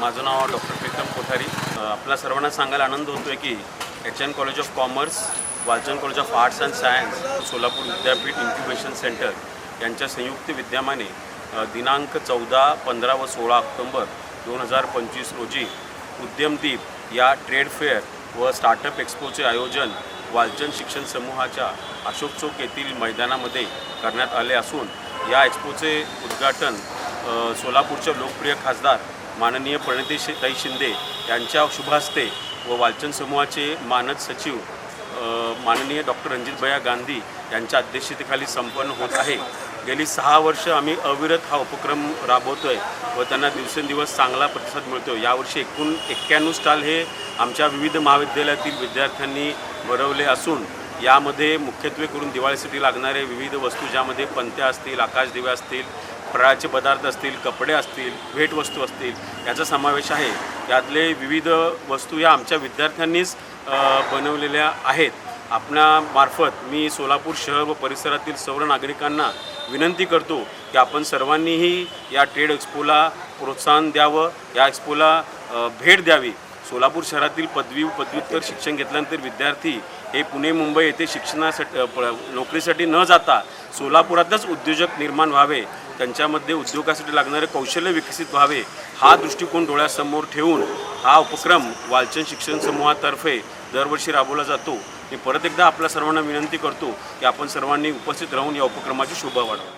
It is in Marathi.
माझं नाव डॉक्टर प्रीतम कोठारी. आपल्या सर्वांना सांगायला आनंद होतो आहे की H N college of commerce Walchand college of arts and science Solapur विद्यापीठ इन्क्युबेशन सेंटर यांच्या संयुक्त विद्यमाने दिनांक चौदा पंधरा व सोळा ऑक्टोंबर दोन हजार पंचवीस रोजी उद्यमदीप या ट्रेड फेअर व स्टार्टअप एक्स्पोचे आयोजन वालचंद शिक्षण समूहाच्या अशोक चौक येथील मैदानामध्ये करण्यात आले असून या एक्स्पोचे उद्घाटन सोलापूरच्या लोकप्रिय खासदार माननीय प्रणितीताई ताई शिंदे यांच्या शुभहस्ते व वालचंद समूहाचे मानद सचिव माननीय डॉक्टर रणजितभया गांधी यांच्या अध्यक्षतेखाली संपन्न होत आहे. गेली सहा वर्ष आम्ही अविरत हा उपक्रम राबवतो आहे व त्यांना दिवसेंदिवस चांगला प्रतिसाद मिळतो यावर्षी एकूण एक्क्याण्णव स्टॉल हे आमच्या विविध महाविद्यालयातील विद्यार्थ्यांनी भरवले असून यामध्ये मुख्यत्वे करून दिवाळीसाठी लागणारे विविध वस्तू ज्यामध्ये पंत्या असतील आकाशदिव्या असतील फराळाचे पदार्थ असतील कपडे असतील भेटवस्तू असतील याचा समावेश आहे. यातले विविध वस्तू या आमच्या विद्यार्थ्यांनीच बनवलेल्या आहेत. आपणामार्फत मी सोलापूर शहर व परिसरातील सर्व नागरिकांना विनंती करतो की आपण सर्वांनीही या ट्रेड एक्सपोला प्रोत्साहन द्यावं या एक्सपोला भेट द्यावी. सोलापूर शहरातील पदवी पदव्युत्तर शिक्षण घेतल्यानंतर विद्यार्थी हे पुणे मुंबई येथे शिक्षणासाठी प- नोकरीसाठी न जाता सोलापुरातच उद्योजक निर्माण व्हावे. त्यांच्यामध्ये उद्योगासाठी लागणारे कौशल्य विकसित व्हावे. हा दृष्टिकोन डोळ्यासमोर ठेवून हा उपक्रम वालचंद शिक्षण समूहातर्फे दरवर्षी राबवला जातो. मी परत एकदा आपल्या सर्वांना विनंती करतो की आपण सर्वांनी उपस्थित राहून या उपक्रमाची शोभा वाढवा.